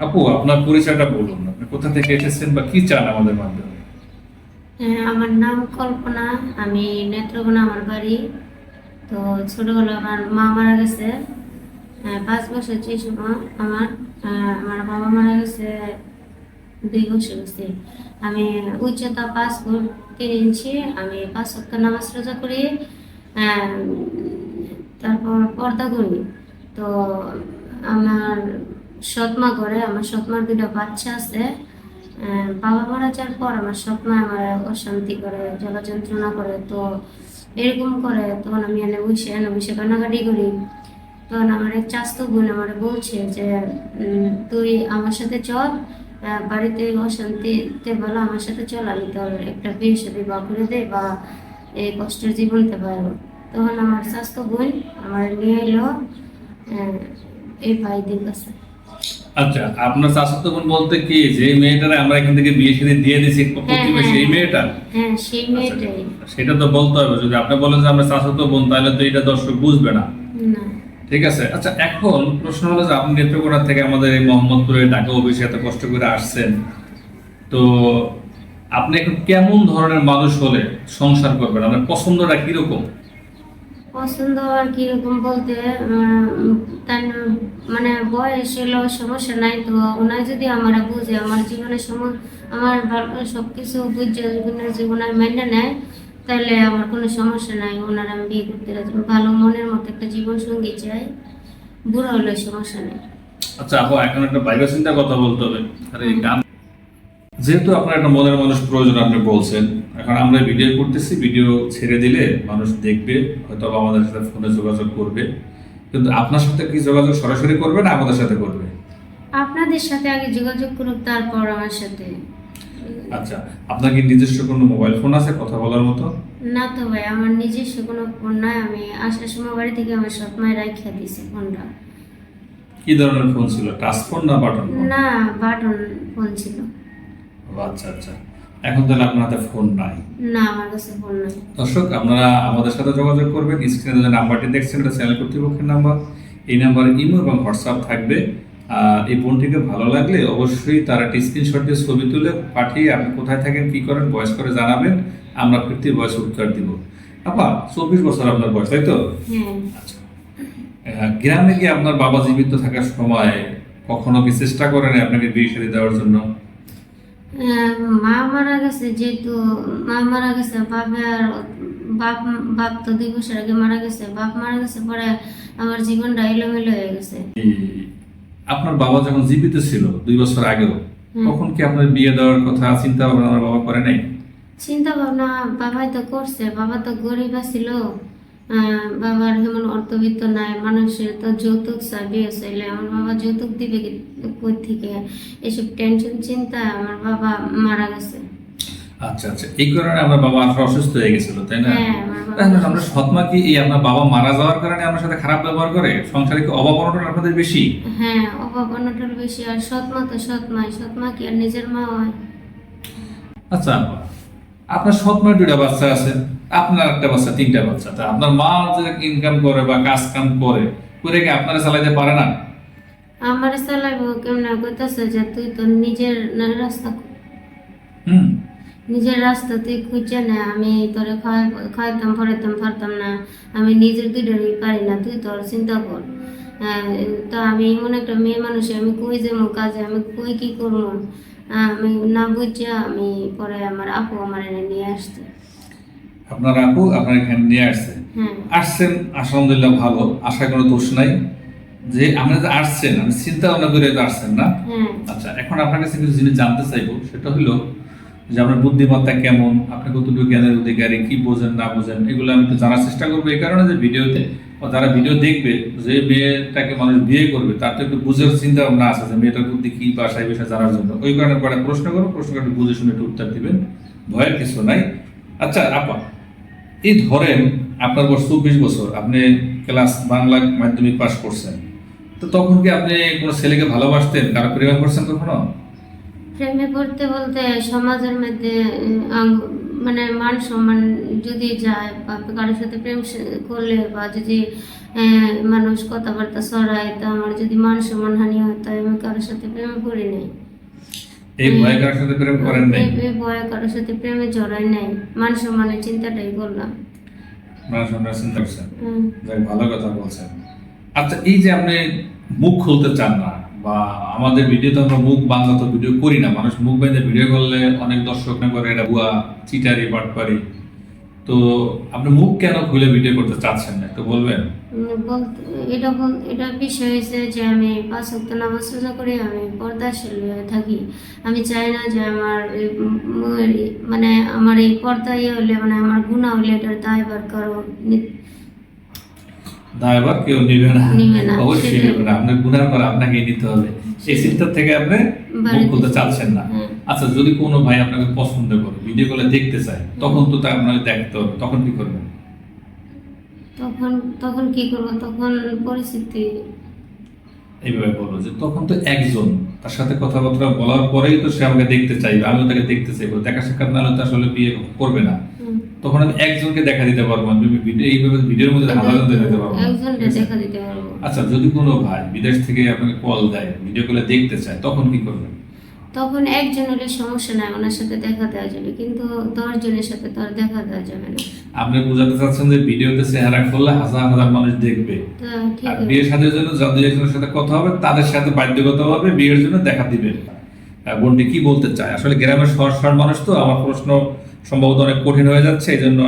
আপু আপনার পরিচয়টা বলুন। আপনি কোথা থেকে এসেছেন বা কি চান আমাদের মাধ্যমে? হ্যাঁ, আমার নাম কল্পনা। আমি নেত্রকোনা আমার বাড়ি। তো ছোটবেলা আমার মা মারা গেছে। হ্যাঁ, পাঁচ বছর যে সময় আমার আমার বাবা মারা গেছে দুই বছর গেছে আমি উচ্চতা পাঁচ ফুট তিন ইঞ্চি আমি পাঁচ সপ্তাহ নামাজ রোজা করি আহ, তারপর পর্দা করি। তো আমার সৎমা করে আমার সৎমার দুটো বাচ্চা আছে। বাবা মারা যাওয়ার পর আমার সৎমা আমার অশান্তি করে জ্বালা যন্ত্রণা করে, তো এরকম করে তখন আমি এনে বসে এনে বসে কান্নাকাটি করি। তখন আমার এক চাস্তো বোন আমার বলছে যে তুই আমার সাথে চল বাড়িতে অশান্তিতে বলো, আমার সাথে চল, আমি তোর একটা বিয়ে সাথে বা করে দেয় বা এই কষ্টের জীবনতে পারব তখন আমার স্বাস্থ্য বোন আমার নিয়ে এলো এই ভাইদের কাছে। আচ্ছা আপনার চাচাতো বোন বলতে কি যে মেয়েটারে আমরা এখান থেকে বিয়ে শাদী দিয়ে দিছি প্রতিবেশী এই মেয়েটা? হ্যাঁ সেই মেয়েটাই। সেটা তো বলতে হবে যদি আপনি বলেন যে আমরা চাচাতো বোন তাহলে তো এটা দর্শক বুঝবে না। ঠিক আছে? আচ্ছা এখন প্রশ্ন হলো যে আপনি নেত্রকোনা থেকে আমাদের এই মোহাম্মদপুরে ঢাকা অফিসে এত কষ্ট করে আসছেন। তো আপনি এখন কেমন ধরনের মানুষ হলে সংসার করবেন? আপনার পছন্দটা কীরকম? পছন্দ আর কীরকম বলতে বয়স হলো, সমস্যা নাই তো ওনার যদি আমার বুঝে, আমার জীবনের সময় আমার সব কিছু বুঝে জীবনের জীবনে মেনে নেয়, তাহলে আমার কোনো সমস্যা নাই। ওনার আমি বিয়ে করতে রাজি। ভালো মনের মতো একটা জীবন সঙ্গী চাই, বুড়ো হলে সমস্যা নেই। আচ্ছা আপু, এখন একটা বাইরে চিন্তা কথা বলতে হবে। আর, গান যেহেতু আপনার একটা মনের মানুষ প্রয়োজন, আপনি বলছেন, এখন আমরা ভিডিও করতেছি, ভিডিও ছেড়ে দিলে মানুষ দেখবে হয়তো আমাদের সাথে ফোনে যোগাযোগ করবে। কিন্তু আপনার সাথে কি যোগাযোগ সরাসরি করবে না আমাদের সাথে করবে? আপনাদের সাথে আগে যোগাযোগ করুক তারপর আমার সাথে। আচ্ছা আপনার কি নিজস্ব কোনো মোবাইল ফোন আছে কথা বলার মতো? না তো ভাই আমার নিজস্ব কোনো ফোন নাই। আমি আসার সময় বাড়ি থেকে আমার সব মায়ের রাখিয়া দিয়েছে ফোনটা। কি ধরনের ফোন ছিল? টাচ ফোন না বাটন ফোন? না বাটন ফোন ছিল। আচ্ছা আচ্ছা। এখন তাহলে আপনার হাতে ফোন নাই। না আমার কাছে ফোন নাই। দর্শক আপনারা আমাদের সাথে যোগাযোগ করবেন। স্ক্রিনে যে নাম্বারটি দেখছেন এটা চ্যানেল কর্তৃপক্ষের নাম্বার এই নাম্বারে ইমো এবং হোয়াটসঅ্যাপ থাকবে। আর এই বোনটিকে ভালো লাগলে অবশ্যই তার একটা স্ক্রিনশট দিয়ে ছবি তুলে পাঠিয়ে আপনি কোথায় থাকেন কি করেন বয়স করে জানাবেন। আমরা ফিরতি বয়স উত্তর দিব। আপা চব্বিশ বছর আপনার বয়স তাই তো? হ্যাঁ। আচ্ছা। গ্রামে কি আপনার বাবা জীবিত থাকার সময় কখনো কি চেষ্টা করেন আপনাকে বিয়ে শাদী দেওয়ার জন্য? মা মারা গেছে যেহেতু মা মারা গেছে বাবার বাপ বাপ তো দুই বছর আগে মারা গেছে বাপ মারা গেছে পরে আমার জীবনটা এলোমেলো হয়ে গেছে। আপনার বাবা যখন জীবিত ছিল দুই বছর আগেও তখন কি আপনার বিয়ে দেওয়ার কথা চিন্তা ভাবনা আমার বাবা করে নাই? চিন্তা ভাবনা বাবাই তো করছে বাবা তো গরিব ছিল বাবার যেমন অর্থবিত্ত নাই মানুষের তো যৌতুক চাই বিয়ে চাইলে আমার বাবা যৌতুক দিবে কই থেকে? এসব টেনশন চিন্তা আমার বাবা মারা গেছে। আচ্ছা আচ্ছা এই কারণে আমার বাবা আসলে অসুস্থ হয়ে গেছিল তাই না? হ্যাঁ আমার আমরা সৎমা কি এই আপনার বাবা মারা যাওয়ার কারণে আপনার সাথে খারাপ ব্যবহার করে? সংসারে কি অভাব অনটন আপনাদের বেশি? হ্যাঁ অভাব অনটন বেশি আর সৎমা তো সৎমাই সৎমা কি আর নিজের মা হয়? আচ্ছা আপা, আপনার সৎমার দুটা বাচ্চা আছে। আপনার একটা বাচ্চা তিনটা বাচ্চা। তা আপনার মা যে ইনকাম করে বা কাজ কাম করে করে কি আপনারা চালাইতে পারে না? আমার চালাইব কেমন? কইতাছে যে তুই তো নিজের রাস্তা হুম। নিজের রাস্তা তুই খুঁজছে না আমি তোরে খাওয়াই খাওয়াইতাম পড়াইতাম পারতাম না। আমি নিজের দুইটারই পারি না তুই তোর চিন্তা কর। তো আমি এমন একটা মেয়ে মানুষ আমি কই যাব কাজে? আমি কই কি করব? আমি না বুঝা আমি পরে আমার আপু আমার এনে নিয়ে আসছে। আপনার আপু আপনার এখানে নিয়ে আসছে আসছেন আলহামদুলিল্লাহ ভালো। আশায় কোনো দোষ নাই। যে আপনি যে আসছেন আমি চিন্তা ভাবনা করে তো আসছেন না। আচ্ছা এখন আপনার কাছে কিছু জিনিস জানতে চাইব। সেটা হলো যে আপনার বুদ্ধিমত্তা কেমন? আপনি কতটুকু জ্ঞানের অধিকারী? কি বোঝেন না বোঝেন? এগুলো আমি একটু জানার চেষ্টা করব। এই কারণে যে ভিডিওতে যারা ভিডিও দেখবে যে মেয়েটাকে মানুষ বিয়ে করবে তার তো একটু বুঝের চিন্তা ভাবনা আছে যে মেয়েটার বুদ্ধি কি বা সেই বিষয়ে জানার জন্য। ওই কারণে পরে প্রশ্ন করব প্রশ্ন করে বুঝে শুনে একটু উত্তর দিবেন। ভয়ের কিছু নাই। আচ্ছা আপা এই ধরেন আপনার বয়স চব্বিশ বছর, আপনি ক্লাস বাংলা মাধ্যমিক পাস করছেন, তো তখন কি আপনি কোনো ছেলেকে ভালোবাসতেন, কারও প্রেমে করছেন কখনো? প্রেমে পড়তে বলতে সমাজের মধ্যে মানে মান সম্মান যদি যায় বা কারোর সাথে প্রেম করলে বা যদি মানুষ কথাবার্তা ছড়ায়, তো আমার যদি মান সম্মান হানি হয়, তাই আমি কারোর সাথে প্রেমে পড়ি নাই। এই ভয় কারোর সাথে প্রেম করেন নাই? এই- ভয়ে কারোর সাথে প্রেমে জড়াই নাই। মান সম্মানের চিন্তাটাই করলাম। মান সম্মানের চিন্তা করছেন। যাক ভালো কথা বলছেন। আচ্ছা এই যে আপনি মুখ খুলতে চান না বা আমাদের ভিডিওতে আমরা মুখ বাংলা তো ভিডিও করি না মানুষ মুখ বেঁধে ভিডিও করলে অনেক দর্শক না করে এটা ভুয়া চিটারি বাটপারি। তো আপনি মুখ কেন খুলে ভিডিও করতে চাচ্ছেন না? একটু বলবেন। এটা এটা বিষয় হয়েছে যে আমি পাঁচ ওয়াক্ত নামাজ রোজা করি আমি পর্দাশীল হয়ে থাকি। আমি চাই না যে আমার মানে আমার এই পর্দা ইয়ে হলে মানে আমার গুণা হলে এটার দায়বার কারও দায়বার কেউ নিবে না। অবশ্যই নিবে না। আপনার গুনার পর আপনাকে নিতে হবে। সেই চিন্তা থেকে আপনি মুখ খুলতে চাচ্ছেন না। হ্যাঁ। আচ্ছা যদি কোনো ভাই আপনাকে পছন্দ করে ভিডিও কলে দেখতে চায় তখন তো তা আপনাকে দেখতে হবে তখন কি করবেন? তখন তখন কি করব? তখন পরিস্থিতি। এইভাবে বলব যে তখন তো একজন তার সাথে কথাবার্তা বলার পরেই তো সে আমাকে দেখতে চাইবে আমিও তাকে দেখতে চাইব দেখা সাক্ষাৎ না হলে তো আসলে বিয়ে করবে না। তখন আমি একজনকে দেখা দিতে পারব আমি ভিডিও এইভাবে ভিডিওর মধ্যে হাজার জন দেখা দিতে পারব একজনকে দেখা দিতে পারব। আচ্ছা যদি কোনো ভাই বিদেশ থেকে আপনাকে কল দেয় ভিডিও কলে দেখতে চায় তখন কি করবেন? তখন একজন হলে সমস্যা নাই ওনার সাথে দেখা দেওয়া যাবে কিন্তু দশ জনের সাথে তো আর দেখা দেওয়া যাবে না। আপনি বোঝাতে চাচ্ছেন যে ভিডিওতে চেহারা করলে হাজার হাজার মানুষ দেখবে। আর বিয়ের সাথে জন্য যাদের একজনের সাথে কথা হবে তাদের সাথে বাধ্যগতভাবে বিয়ের জন্য দেখা দিবে আহ, বোনটি কি বলতে চায়? আসলে গ্রামের শহর শহর মানুষ তো আমার প্রশ্ন সম্ভবত অনেক কঠিন হয়ে যাচ্ছে এই জন্য